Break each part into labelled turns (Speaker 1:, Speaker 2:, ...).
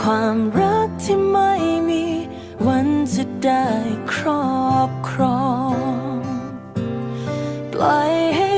Speaker 1: ความรักที่ไม่มี วันจะได้ครอบครอง ปล่อยให้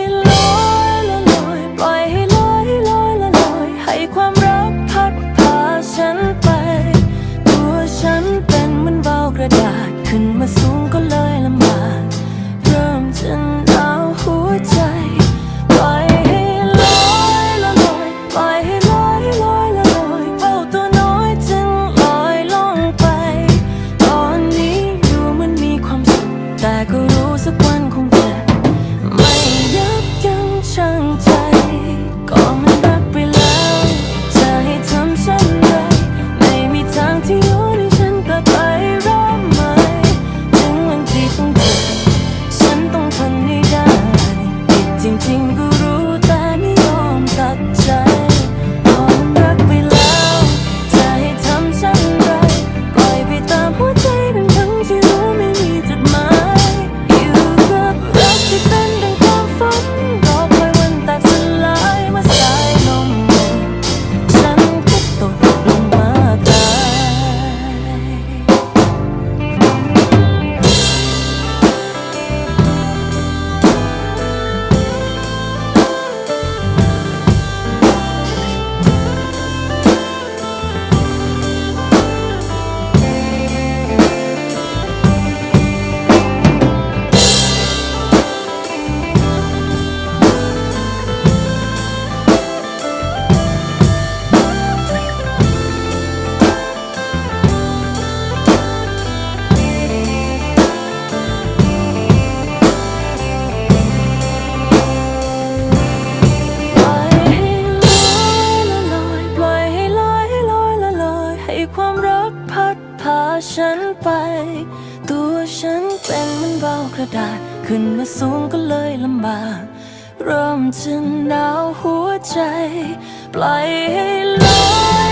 Speaker 1: ฉันไป ตัวฉันเป็นเหมือนเบากระดาษ ขึ้นมาสูงก็เลยลำบาก เริ่มจะหนาวหัวใจ ปล่อยให้ลอย